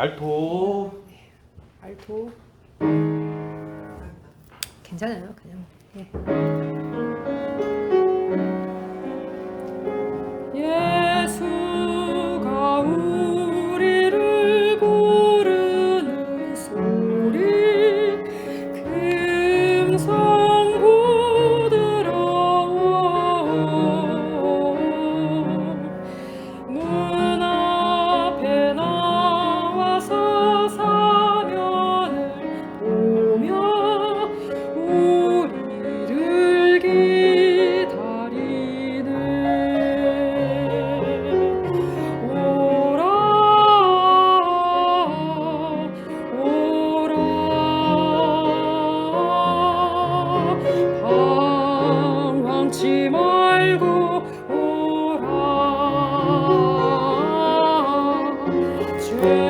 알토. 네, 알토. 괜찮아요 그냥. 예. Lord.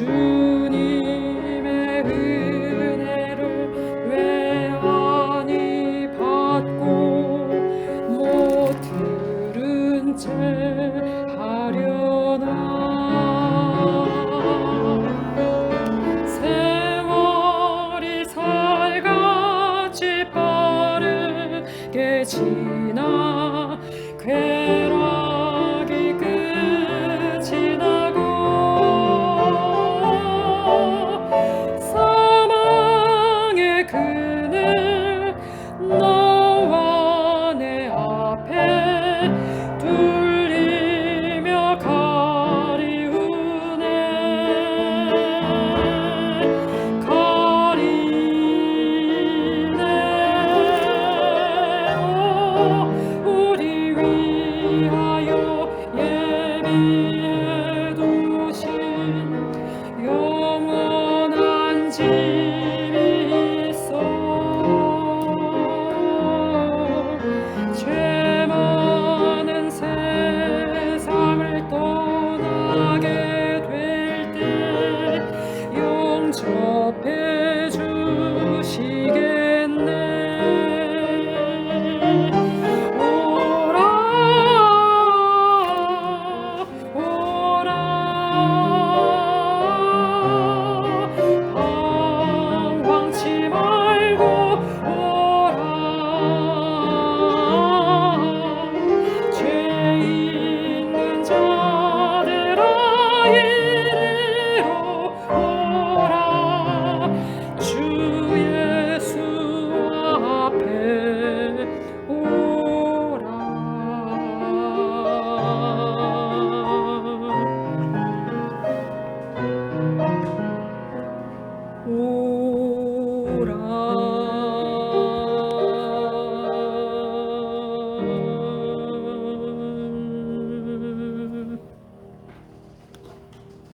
주님의 은혜로 외환이 받고 못 들은 채 하려나? call. por